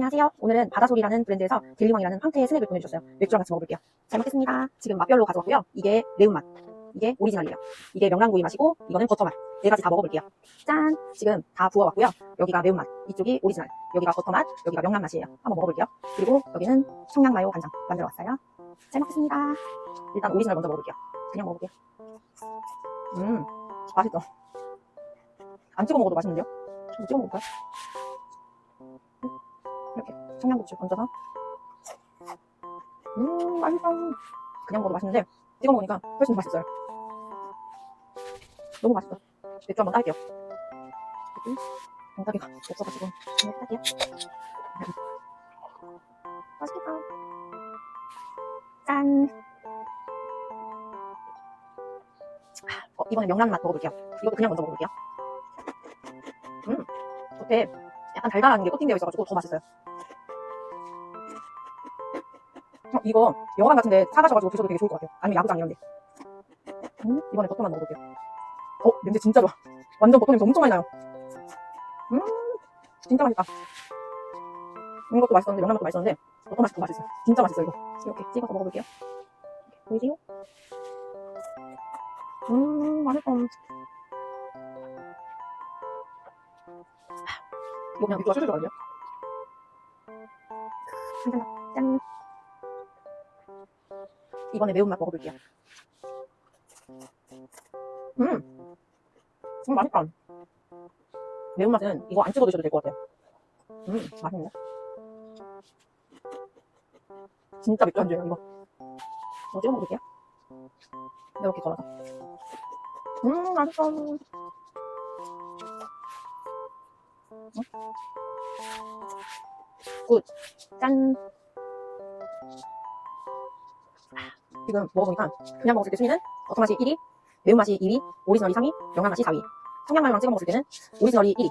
안녕하세요. 오늘은 바다소리라는 브랜드에서 딜리왕이라는 황태의 스낵을 보내주셨어요. 맥주랑 같이 먹어볼게요. 잘 먹겠습니다. 지금 맛별로 가져왔고요. 이게 매운맛, 이게 오리지널이에요. 이게 명란구이 맛이고 이거는 버터맛. 네 가지 다 먹어볼게요. 짠! 지금 다 부어왔고요. 여기가 매운맛, 이쪽이 오리지널, 여기가 버터맛, 여기가 명란맛이에요. 한번 먹어볼게요. 그리고 여기는 청양마요 간장 만들어왔어요. 잘 먹겠습니다. 일단 오리지널 먼저 먹어볼게요. 그냥 먹어볼게요. 음, 맛있어. 안 찍어 먹어도 맛있는데요? 좀 찍어 먹을까요? 이렇게 청양고추 얹어서. 음 맛있어. 그냥 먹어도 맛있는데 찍어 먹으니까 훨씬 더 맛있어요. 너무 맛있어. 맥주 한번 딸게요. 맥주 병따기가 없어가지고 그냥 딸게요. 맛있겠다. 짠. 어, 이번에 명란 맛 먹어볼게요. 이것도 그냥 먼저 먹어볼게요. 음 겉에 약간 달달한 게 코팅되어 있어가지고 더 맛있어요 이거 영화관 같은데 사가셔가지고 드셔도 되게 좋을 것 같아요. 아니면 야구장 이런데. 음, 이번에 버터만 먹어볼게요. 어, 냄새 진짜 좋아. 완전 버터 냄새 엄청 많이 나요. 음, 진짜 맛있다. 이것도 맛있었는데, 명란맛도 맛있었는데, 버터 맛이 더 맛있어요. 진짜 맛있어요, 이거. 이렇게 찍어서 먹어볼게요. 보이세요? 음, 맛있어. 이거 그냥 맥주가 술술 더. 짠. 이번에 매운맛 먹어볼게요. 음, 음 맛있다. 매운맛은 이거 안 찍어 드셔도 될 것 같아요. 음, 맛있네. 진짜 맥주 안주예요, 이거. 이거 찍어 먹을게요. 이렇게 걸어서. 음, 맛있어. 음. 굿. 짠. 지금 먹어보니까 그냥 먹었을 때 순위는 버터 맛이 1위, 매운맛이 2위, 오리지널이 3위, 명란맛이 4위. 청양마요랑 찍어 먹었을 때는 오리지널이 1위,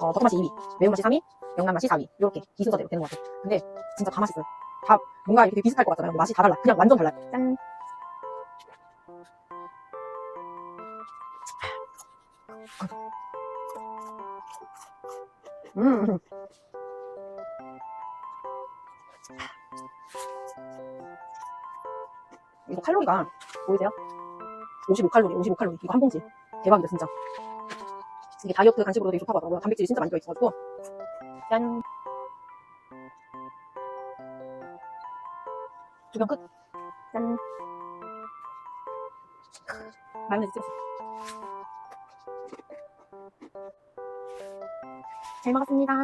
어, 버터 맛이 2위, 매운맛이 3위, 명란맛이 4위. 이렇게 이 순서대로 되는 것 같아요. 근데 진짜 다 맛있어요. 다 뭔가 이렇게 비슷할 것 같잖아요. 맛이 다 달라. 그냥 완전 달라요. 짠. 음. 이거 칼로리가 보이세요? 55칼로리, 55칼로리. 이거 한 봉지. 대박이다, 진짜. 이게 다이어트 간식으로 되게 좋다고 하더라고요. 단백질이 진짜 많이 들어있어가지고. 짠. 두병 끝. 짠. 마요네즈 찍었어. 잘 먹었습니다.